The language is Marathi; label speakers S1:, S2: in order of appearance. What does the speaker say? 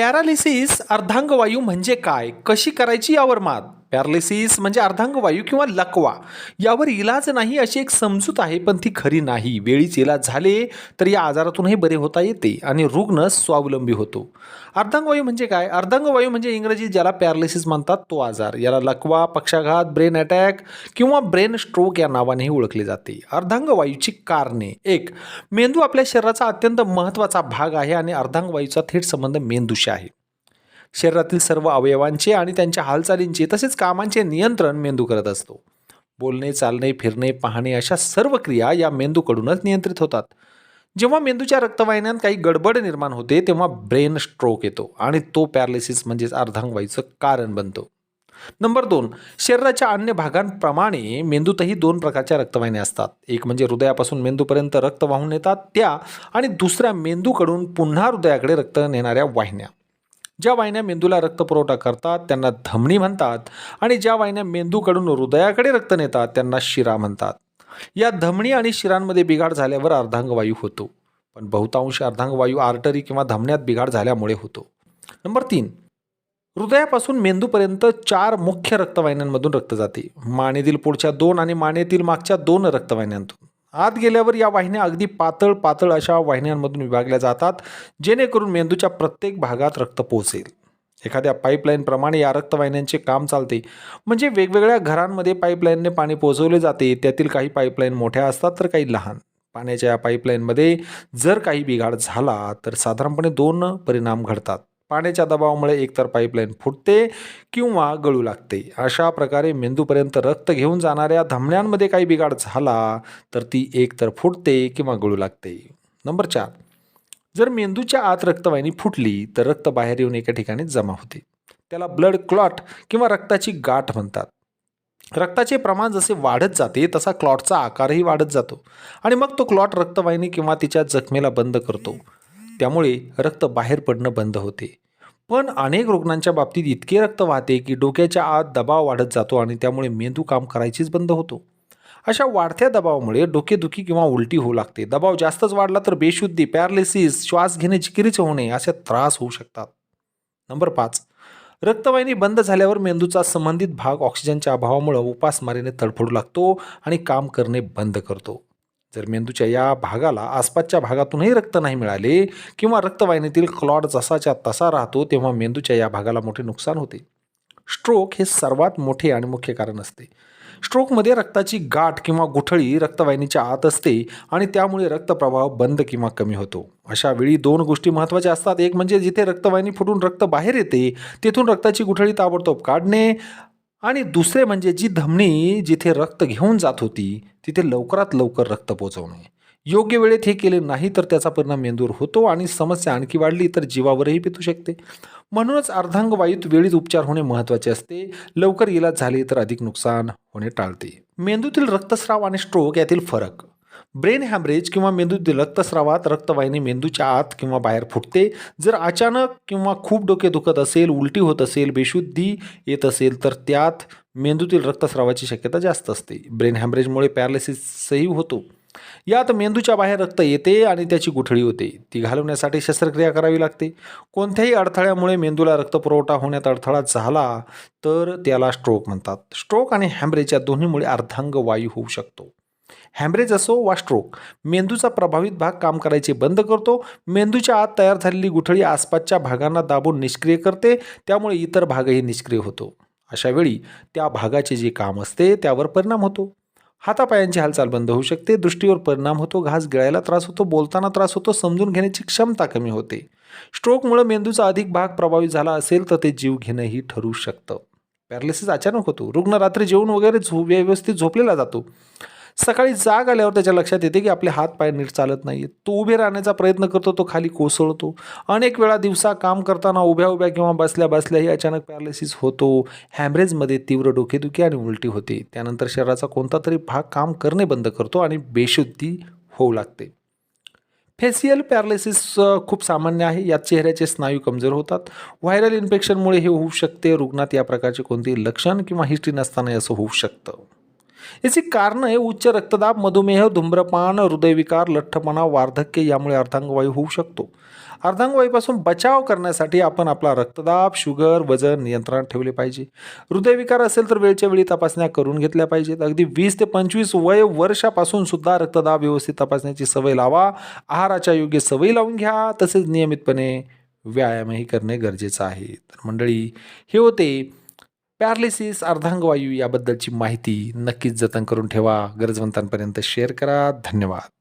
S1: पॅरालिसिस अर्धांगवायू म्हणजे काय? कशी करायची यावर मात? पॅरालिसिस म्हणजे अर्धांगवायू किंवा लकवा. यावर इलाज नाही अशी एक समजूत आहे पण ती खरी नाही. वेळीच इलाज झाले तर या आजारातूनही बरे होता येते आणि रुग्ण स्वावलंबी होतो. अर्धांगवायू म्हणजे काय? अर्धांगवायू म्हणजे इंग्रजीत ज्याला पॅरालिसिस म्हणतात तो आजार. याला लकवा पक्षाघात ब्रेन अटॅक किंवा ब्रेन स्ट्रोक या नावानेही ओळखले जाते. अर्धांगवायूची कारणे. एक मेंदू आपल्या शरीराचा अत्यंत महत्त्वाचा भाग आहे आणि अर्धांगवायूचा थेट संबंध मेंदूशी आहे. शरीरातील सर्व अवयवांचे आणि त्यांच्या हालचालींचे तसेच कामांचे नियंत्रण मेंदू करत असतो. बोलणे चालणे फिरणे पाहणे अशा सर्व क्रिया या मेंदूकडूनच नियंत्रित होतात. जेव्हा मेंदूच्या रक्तवाहिन्यात काही गडबड निर्माण होते तेव्हा ब्रेन स्ट्रोक येतो आणि तो पॅरालिसिस म्हणजेच अर्धांगवायूचं कारण बनतो. नंबर दोन शरीराच्या अन्य भागांप्रमाणे मेंदूतही दोन प्रकारच्या रक्तवाहिन्या असतात. एक म्हणजे हृदयापासून मेंदूपर्यंत रक्त वाहून येतात त्या आणि दुसऱ्या मेंदूकडून पुन्हा हृदयाकडे रक्त नेणाऱ्या वाहिन्या. ज्या वाहिन्या मेंदूला रक्तपुरवठा करतात त्यांना धमनी म्हणतात आणि ज्या वाहिन्या मेंदूकडून हृदयाकडे रक्त नेतात त्यांना शिरा म्हणतात. या धमनी आणि शिरांमध्ये बिघाड झाल्यावर अर्धांगवायू होतो. पण बहुतांश अर्धांगवायू आर्टरी किंवा धमन्यात बिघाड झाल्यामुळे होतो. नंबर तीन. हृदयापासून मेंदूपर्यंत चार मुख्य रक्तवाहिन्यांमधून रक्त जाते. मानेतील पुढच्या दोन आणि मानेतील मागच्या दोन रक्तवाहिन्यांतून. आत गेल्यावर या वाहिन्या अगदी पातळ पातळ अशा वाहिन्यांमधून विभागल्या जातात जेणेकरून मेंदूच्या प्रत्येक भागात रक्त पोहोचेल. एखाद्या पाईपलाईनप्रमाणे या रक्तवाहिन्यांचे काम चालते. म्हणजे वेगवेगळ्या घरांमध्ये पाईपलाईनने पाणी पोहोचवले जाते. त्यातील काही पाईपलाईन मोठ्या असतात तर काही लहान. पाण्याच्या या पाईपलाईनमध्ये जर काही बिघाड झाला तर साधारणपणे दोन परिणाम घडतात. पाण्याच्या दबावामुळे एकतर पाईपलाईन फुटते किंवा गळू लागते. अशा प्रकारे मेंदूपर्यंत रक्त घेऊन जाणाऱ्या धमन्यांमध्ये काही बिघाड झाला तर ती एकतर फुटते किंवा गळू लागते. नंबर चार. जर मेंदूच्या आत रक्तवाहिनी फुटली तर रक्त बाहेर येऊन एका ठिकाणी जमा होते. त्याला ब्लड क्लॉट किंवा रक्ताची गाठ म्हणतात. रक्ताचे प्रमाण जसे वाढत जाते तसा क्लॉटचा आकारही वाढत जातो. आणि मग तो क्लॉट रक्तवाहिनी किंवा तिच्या जखमेला बंद करतो. त्यामुळे रक्त बाहेर पडणं बंद होते. पण अनेक रुग्णांच्या बाबतीत इतके रक्त वाहते की डोक्याच्या आत दबाव वाढत जातो आणि त्यामुळे मेंदू काम करायचीच बंद होतो. अशा वाढत्या दबावामुळे डोकेदुखी किंवा उलटी होऊ लागते. दबाव जास्तच वाढला तर बेशुद्धी पॅरालिसिस श्वास घेणे जिकिरीचे होणे असे त्रास होऊ शकतात. नंबर पाच. रक्तवाहिनी बंद झाल्यावर मेंदूचा संबंधित भाग ऑक्सिजनच्या अभावामुळे उपासमारीने तडफडू लागतो आणि काम करणे बंद करतो. जर मेंदूच्या या भागाला आसपासच्या भागातूनही रक्त नाही मिळाले किंवा रक्तवाहिनीतील क्लॉट जसाच्या तसा राहतो तेव्हा मेंदूच्या या भागाला मोठे नुकसान होते. स्ट्रोक हे सर्वात मोठे आणि मुख्य कारण असते. स्ट्रोकमध्ये रक्ताची गाठ किंवा गुठळी रक्तवाहिनीच्या आत असते आणि त्यामुळे रक्तप्रवाह बंद किंवा कमी होतो. अशा वेळी दोन गोष्टी महत्त्वाच्या असतात. एक म्हणजे जिथे रक्तवाहिनी फुटून रक्त बाहेर येते तेथून रक्ताची गुठळी ताबडतोब काढणे. आणि दुसरे म्हणजे जी धमनी जिथे रक्त घेऊन जात होती तिथे लवकरात लवकर रक्त पोचवणे. योग्य वेळेत हे केले नाही तर त्याचा परिणाम मेंदूवर होतो आणि समस्या आणखी वाढली तर जीवावरही पितू शकते. म्हणूनच अर्धांगवायूत वेळीच उपचार होणे महत्त्वाचे असते. लवकर इलाज झाले तर अधिक नुकसान होणे टाळते. मेंदूतील रक्तस्राव आणि स्ट्रोक यातील फरक. ब्रेन हॅमरेज किंवा मेंदूतील रक्तस्रावात रक्तवाहिनी मेंदूच्या आत किंवा बाहेर फुटते. जर अचानक किंवा खूप डोके दुखत असेल उलटी होत असेल बेशुद्धी येत असेल तर त्यात मेंदूतील रक्तस्रावाची शक्यता जास्त असते. ब्रेन हॅमरेजमुळे पॅरालिसिसही होतो. यात मेंदूच्या बाहेर रक्त येते आणि त्याची गुठळी होते. ती घालवण्यासाठी शस्त्रक्रिया करावी लागते. कोणत्याही अडथळ्यामुळे मेंदूला रक्तपुरवठा होण्यात अडथळा झाला तर त्याला स्ट्रोक म्हणतात. स्ट्रोक आणि हॅमरेज या दोन्हीमुळे अर्धांग वायू होऊ शकतो. हॅमरेज असो वा स्ट्रोक मेंदूचा प्रभावित भाग काम करायचे बंद करतो मेंदूच्या आत तयार झालेली गुठळी आसपासच्या भागांना दाबून निष्क्रिय करते त्यामुळे इतर भागही निष्क्रिय होतो. अशा वेळी त्या भागाचे जे काम असते त्यावर परिणाम होतो. हातापायांची हालचाल बंद होऊ शकते दृष्टीवर परिणाम होतो घास गिळायला त्रास होतो बोलताना त्रास होतो समजून घेण्याची क्षमता कमी होते. स्ट्रोकमुळे मेंदूचा अधिक भाग प्रभावित झाला असेल तर ते जीव घेणंही ठरू शकतं. पॅरालिसिस अचानक होतो. रुग्ण रात्री जेवण वगैरे झो व्यवस्थित झोपलेला जातो. सकाळी जाग आल्यावर त्याच्या लक्षात येते की आपले हात पाय नीट चालत नाही तो उभे राहण्याचा प्रयत्न करतो तो खाली कोसळतो. अनेक वेळा दिवसा काम करताना उभ्या उभ्या किंवा बसल्या बसल्याही अचानक पॅरालिसिस होतो. हॅमरेजमध्ये तीव्र डोकेदुखी आणि उलटी होते. त्यानंतर शरीराचा कोणता तरी भाग काम करणे बंद करतो आणि बेशुद्धी होऊ लागते. फेसियल पॅरालिसिस खूप सामान्य आहे. यात चेहऱ्याचे स्नायू कमजोर होतात. व्हायरल इन्फेक्शनमुळे हे होऊ शकते. रुग्णात या प्रकारचे कोणतेही लक्षण किंवा हिस्ट्री नसताना असं होऊ शकतं. याची कारणं आहे उच्च रक्तदाब मधुमेह धूम्रपान हृदयविकार लठ्ठपणा वार्धक्य यामुळे अर्धांगवायू होऊ शकतो. अर्धांगवायूपासून बचाव करण्यासाठी आपण आपला रक्तदाब शुगर वजन नियंत्रणात ठेवले पाहिजे. हृदयविकार असेल तर वेळच्या वेळी तपासण्या करून घेतल्या पाहिजेत. अगदी वीस ते पंचवीस वय वर्षापासून सुद्धा रक्तदाब व्यवस्थित तपासण्याची सवय लावा. आहाराच्या योग्य सवयी लावून घ्या. तसेच नियमितपणे व्यायामही करणे गरजेचं आहे. तर मंडळी हे होते पॅरालिसिस अर्धांगवायू याबद्दलची माहिती नक्कीच जतन करून ठेवा. गरजवंतांपर्यंत शेअर करा. धन्यवाद.